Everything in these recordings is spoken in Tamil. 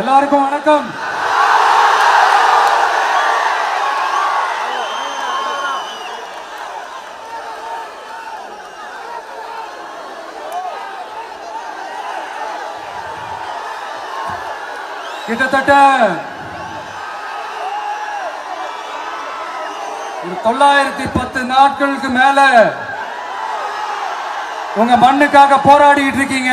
எல்லாருக்கும் வணக்கம். கிட்டத்தட்ட ஒரு தொள்ளாயிரத்தி பத்து நாட்களுக்கு மேல உங்க மண்ணுக்காக போராடிட்டு இருக்கீங்க.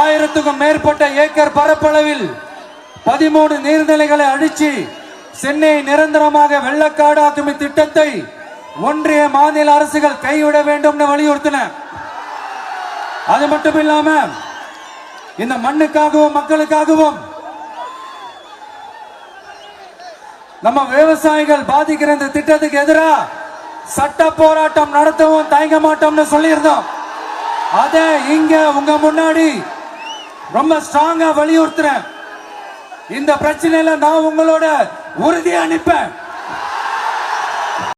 ஆயிரத்துக்கும் மேற்பட்ட ஏக்கர் பரப்பளவில் பதிமூணு நீர்நிலைகளை அழிச்சு சென்னை நிரந்தரமாக வெள்ளக்காடாக்கும் திட்டத்தை ஒன்றிய மாநில அரசுகள் கைவிட வேண்டும்னு வலியுறுத்தின. அது மட்டும் இல்லாம இந்த மண்ணுக்காகவும் மக்களுக்காகவும் நம்ம விவசாயிகள் பாதிக்கிற இந்த திட்டத்துக்கு எதிராக சட்ட போராட்டம் நடத்தவும் தயங்க மாட்டோம்னு சொல்லியிருந்தோம். அதை இங்க உங்க முன்னாடி ரொம்ப ஸ்ட்ராங்கா வலியுறுத்துறேன். இந்த பிரச்சனையில நான் உங்களோட உறுதியா நிற்பேன்.